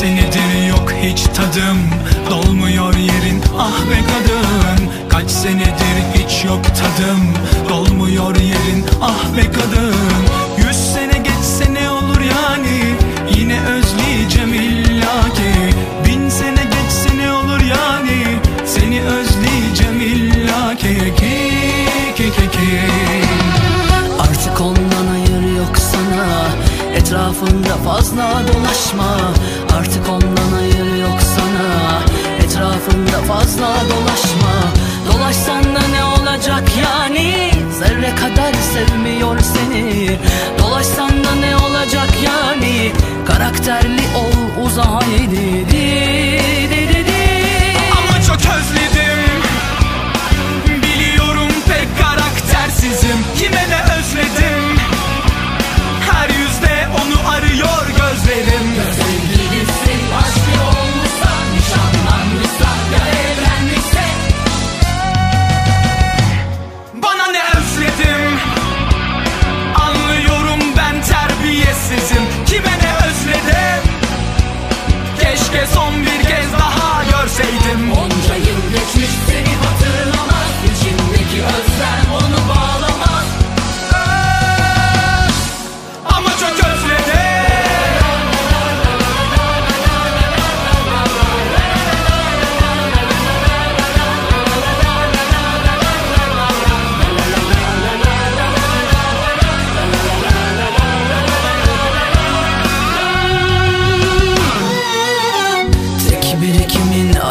senedir yok hiç tadım Dolmuyor yerin. Ah be kadın Kaç senedir hiç yok tadım Dolmuyor yerin. Ah be kadın Yüz sene Etrafında fazla dolaşma. Artık ondan hayır yok sana. Etrafında fazla dolaşma. Dolaşsan da ne olacak yani? Zerre kadar sevmiyor seni. Dolaşsan da ne olacak yani? Karakterli ol uza haydi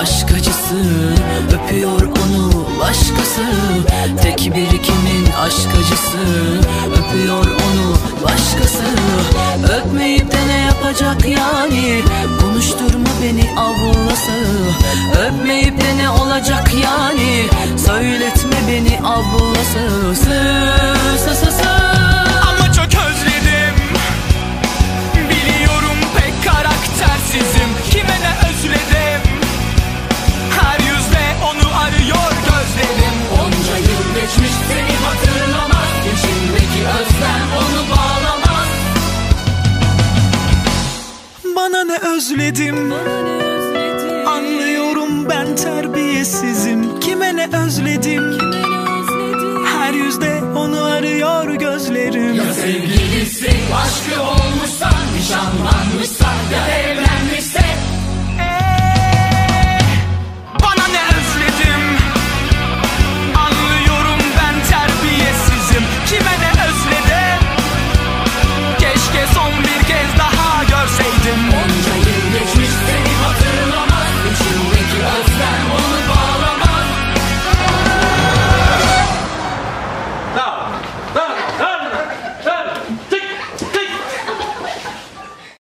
aşk acısı Öpüyor onu başkası. Tek birikimin aşk acısı Öpüyor onu başkası. Öpmeyip de ne yapacak yani? Konuşturma beni ablası. Öpmeyip de ne olacak yani? Söyletme beni ablası özledim. Anlıyorum ben terbiyesizim. Kime ne özledim? Her yüzde onu arıyor gözlerim. Sevgilisi aşkı olmuşsan Nişanlanmışsan ya evlenmişsen